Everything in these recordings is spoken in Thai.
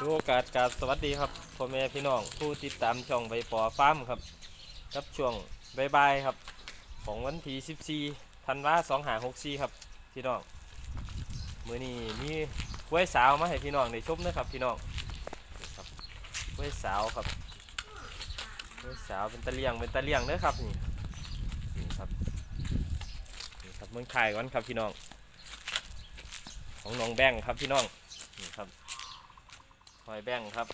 ถือโอกาสกราบสวัสดีครับพ่อแม่พี่น้องผู้ติดตามช่องใบปอฟาร์มครับกับช่วงบายๆครับ ของวันที่14ธันวา2564ครับพี่น้องมื้อนี้มีกล้วยสาวมาให้พี่น้องได้ชมนะครับพี่น้องนี่ครับกล้วยสาวครับกล้วยสาวเป็นตะเลียงเป็นตะเลียงเด้อครับนี่นี่ครับนี่ครับเมืองไทยก่อนครับพี่น้อง ของน้องแบงค์ครับพี่น้องนี่ครับ หอยแบงครับ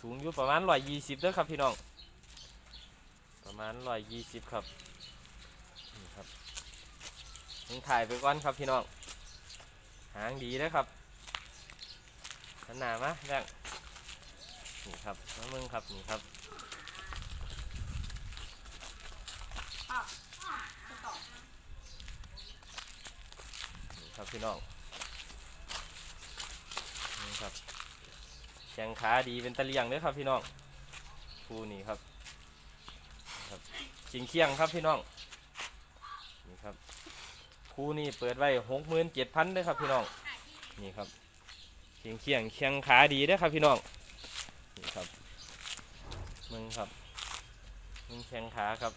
สูงอยู่ประมาณร้อยยี่สิบเด้อครับพี่น้อง ประมาณร้อยยี่สิบครับ นี่ครับมึงถ่ายไปก่อนครับพี่น้อง หางดีเด้อครับหันหนามาแบงนี่ครับน้องมึงครับ นี่ครับนี่ครับพี่น้อง ครับแข้งขาดีเป็นตะเลียงเด้อครับพี่น้องคู่นี้ครับครับชิงเคียงครับพี่น้องนี่ครับคู่นี้เปิดไว้หกหมื่นเจ็ดพันเด้อครับพี่น้องนี่ครับชิงเคียงเคียงขาดีเด้อครับพี่น้องนี่ครับมึงครับมึงแข้งขาครับ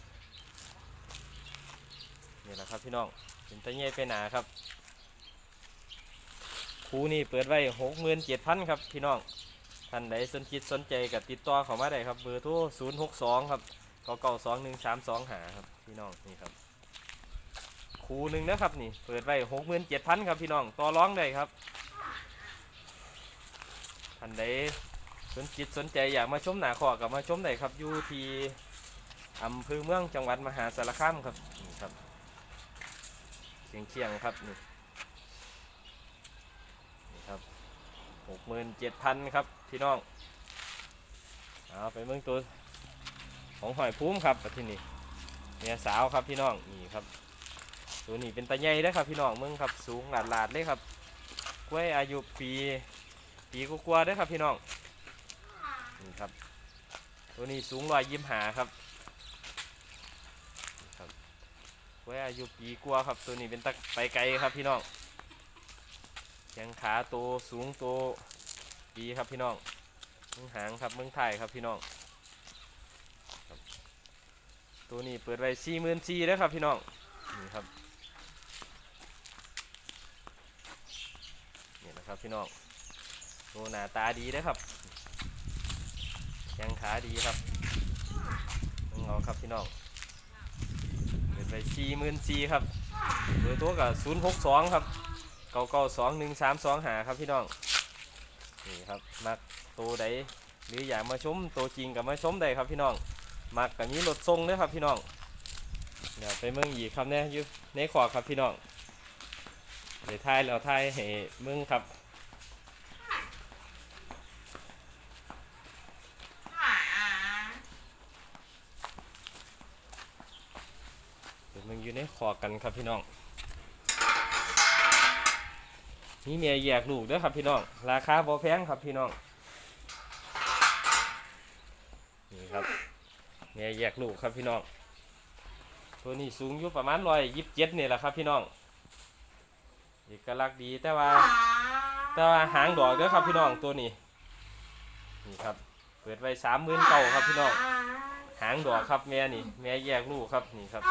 นี่แหละครับพี่น้องเป็นตะเย่ไปหนาครับ คูนี่เปิดไว้หกหมื่นเจ็ดพันครับพี่น้องท่านใดสนจิตสนใจกับติดต่อเขามาได้ครับเบอร์โทรศูนย์หกสองครับเก้าเก้าสองหนึ่งสามสองหาครับพี่น้องนี่ครับคูหนึ่งนะครับนี่เปิดไว้หกหมื่นเจ็ดพันครับพี่น้องต่อร้องได้ครับท่านใดสนจิตสนใจอยากมาชมหนาขอกับมาชมได้ครับอยู่ที่อำเภอเมืองจังหวัดมหาสารคามครับนี่ครับเชียงเชียงครับนี่ ครับ หกหมื่นเจ็ดพันครับพี่น้องเอาไปเมืองตัวของหอยพุ่มครับที่นี่เนี่ยสาวครับพี่น้องนี่ครับตัวนี้เป็นตาใหญ่เด้ครับพี่น้องเมืองครับสูงหลาดหลาดเลยครับกล้วยอายุปีปีกว่าๆด้ครับพี่น้องนี่ครับ ตัวนี้สูงร้อยยิ้มหาครับครับกล้วยอายุปีกว่าครับ ตัวนี้เป็นตะไปไกลครับพี่น้อง แข้งขาโตสูงโตดีครับพี่น้องมึงหางครับมึงไทยครับพี่น้อง ตัวนี้เปิดไว้สี่หมื่นสี่แล้วครับพี่น้อง นี่ครับ นี่นะครับพี่น้องตัวหน้าตาดีนะครับแข้งขาดีครับมึงเอาครับพี่น้อง เปิดไว้สี่หมื่นสี่ครับเบอร์ตัวกับศูนย์หกสองครับ เก้าเก้าสองหนึ่งสามสองหาครับพี่น้องนี่ครับมักตัวใดหรืออยากมาชมตัวจริงกับมาชมได้ครับพี่น้องมักกับนี้รถทรงเด้วยครับพี่น้องเดี๋ยวไปเมืองอีครับเนี่ยอยู่ในขอครับพี่น้องเดี๋ยวทายแล้วทายให้เมืองครับเดี๋ยวมืองอยู่ในขอกันครับพี่น้อง นี่เมียแยกลูกด้วยครับพี่น้อง ราคาบ่แพงครับพี่น้อง นี่ครับเมียแยกลูกครับพี่น้อง ตัวนี้สูงอยู่ประมาณร้อยยิบเจ็ดนี่แหละครับพี่น้องเอกลักษณ์ดีแต่ว่า แต่ว่าหางดอกด้อครับพี่น้องตัวนี้ นี่ครับ เปิดไว้สามหมื่นเก้าครับพี่น้อง หางดอกครับแม่นี่แม่แยกลูกครับนี่ครับ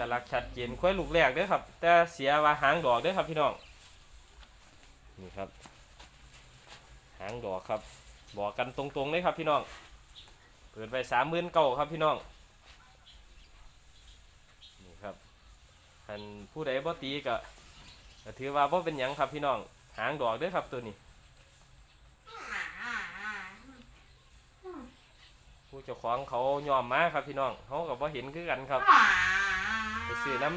ตลักชัดเจนค่อยลูกแรกเด้อครับ แต่เสียว่าหางดอกเด้อครับพี่น้อง นี่ครับ หางดอกครับ บอกกันตรงๆเลยครับพี่น้อง เปิดไปสามหมื่นเก้าครับพี่น้อง นี่ครับอันผู้ใดบ่ตีก็ถือว่าบ่เป็นหยังครับพี่น้อง หางดอกเด้อครับตัวนี้ ผู้เจ้าของเขายอมมาครับพี่น้องเขาก็บ่เห็นคือกันครับ ไปซื้อน้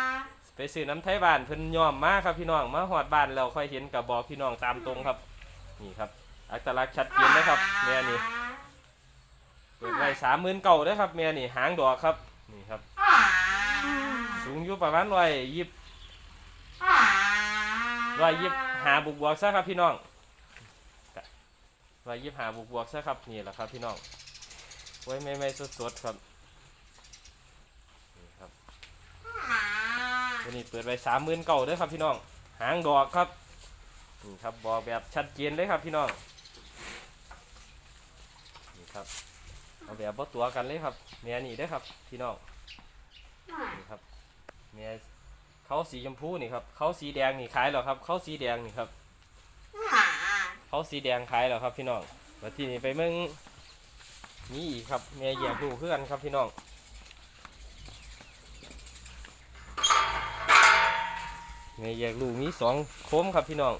ำไปซื้อน้ำไทยบ้านเพิ่นยอมมาครับพี่น้องมาหอดบ้านแล้วค่อยเห็นกับบอกพี่น้องตามตรงครับ นี่ครับ อัตลักษณ์ชัดเจนนะครับแม่นี่เปิดไว้สามหมื่นเก่าเด้ครับแม่นี่หางดอกครับนี่ครับ สูงอยู่ประมาณร้อยยิบร้อยยิบหาบุกบวกซะครับพี่น้องร้อยยิบหาบุกบวกซะครับนี่แหละครับพี่น้องไว้ไม่ไม่สดๆครับ ตัวนี้เปิดไว้สามหมื่นเก่าเด้อครับพี่น้อง หางดอกครับนี่ครับบอกแบบชัดเจนเลยครับพี่น้องนี่ครับเอาแบบบ่ตัวกันเลยครับเมียนี่ด้ครับพี่น้องนี่ครับเมียเขาสีชมพูนี่ครับเขาสีแดงนี่ขายแล้วครับเขาสีแดงนี่ครับเขาสีแดงขายแล้วครับพี่น้องแล้วที่นี่ไปเมืองนี่อีกครับเมียแยกดูคือนครับพี่น้อง ม่แยกลูกมีสองโค้มครับพี่น้อง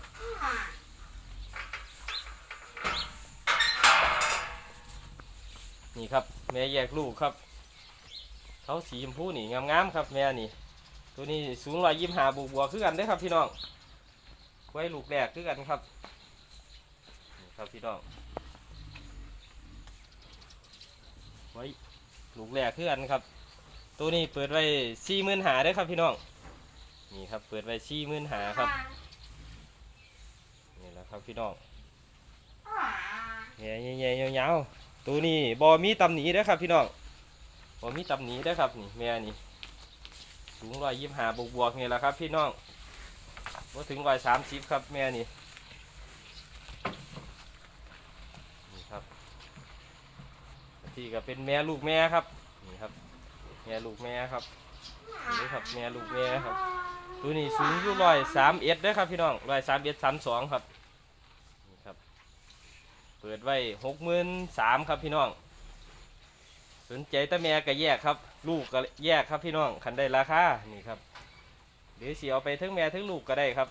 นี่ครับแม่แยกลูกครับเขาสีชมพูนี่งามๆครับแม่นี่ ตัวนี้สูงร้อยยี่หาบวกบวกคือกันได้ครับพี่น้องไว้ลูกแรกคือกันครับนี่ครับพี่น้องไว้ลูกแรกคือกันครับ ตัวนี้เปิดไว้สี่หมื่นหาได้ครับพี่น้อง นี่ครับเปิดไว้สี่หมื่นหาครับนี่แหละครับพี่น้องแง่ใหญ่ๆยาๆตัวนี้บอมีตำหนีเด้ครับพี่น้องบอมีตำหนีเด้ครับนี่แม่นี่สูงร้อยยี่หาบวกบวกๆนี่แหละครับพี่น้องว่าถึงร้อยสามสิบครับแม่นี่นี่ครับที่ก็เป็นแม่ลูกแม่ครับนี่ครับแม่ลูกแม่ครับนี่ครับแม่ลูกแม่ครับ ตัวนี้สูงอยู่ร้อยสามเอ็ดด้อครับพี่น้องร้อยสามเอ็ดสามสองครับนี่ครับ เปิดไว้หกหมื่นสามครับพี่น้อง สนใจตะแม่ก็แยกครับ ลูกก็แยกครับพี่น้องคันได้ราคานี่ครับหรือสีเอาไปทั้งแม่ทั้งลูกก็ได้ครับ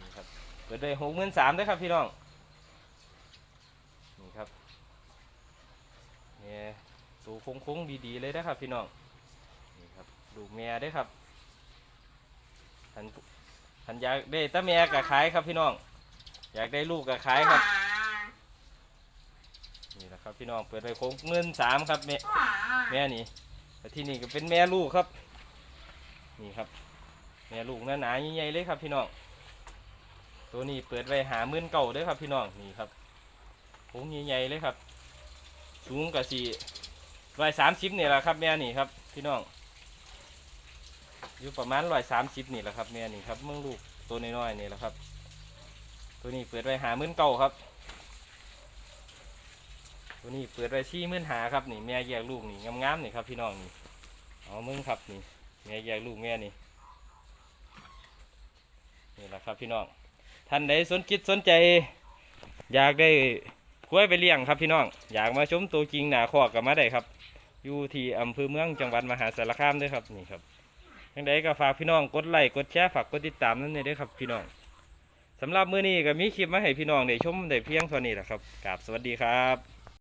นี่ครับ เปิดไว้หกหมื่นสามด้อครับพี่น้องนี่ครับเนี่ยตัวโค้งๆดีๆเลยนะครับพี่น้องนี่ครับลูแม่เด้ครับ ทันทันอยากได้ตาแม่ก็ขายครับพี่น้อง อยากได้ลูกก็ขายครับ นี่แหละครับพี่น้องเปิดไปโค้งเงินสามครับแม่แม่นี่แต่ที่นี่ก็เป็นแม่ลูกครับ นี่ครับ แม่ลูกหนาหนาๆใหญ่ๆเลยครับพี่น้อง ตัวนี้เปิดไว้หาหมื่นเก่าเด้อครับพี่น้องนี่ครับโค้งใหญ่ๆเลยครับ สูงกับสี่ร้อยสามสิบนี่แหละครับแม่นี่ครับ พี่น้อง อยู่ประมาณร้อยสามสิบนี่แหละครับแม่นี่ครับเมืองลูกตัวน้อยๆนี่แหละครับ ตัวนี้เปิดไว้หาหมื่นเก่าครับ ตัวนี้เปิดไว้ชี้มื่นหาครับนี่แม่แยกลูกนี่งามๆนี่ครับพี่น้องนี่เอามึงครับนี่แม่แยกลูกแม่นี่นี่แหละครับพี่น้องท่านใดสนคิดสนใจ อยากได้กล้วยไปเลี้ยงครับพี่น้อง อยากมาชมตัวจริงหนาคอกกับมาได้ครับ อยู่ที่อำเภอเมืองจังหวัดมหาสารคามด้วยครับนี่ครับ ยังไดก็ฝากพี่น้องกดไลค์กดแชร์ฝากกดติดตามนั่นเองด้วยครับพี่น้องสำหรับมื้อนี้ก็มีคลิปมาให้พี่น้องได้ชมได้เพียงเท่านี้แหละครับกราบสวัสดีครับ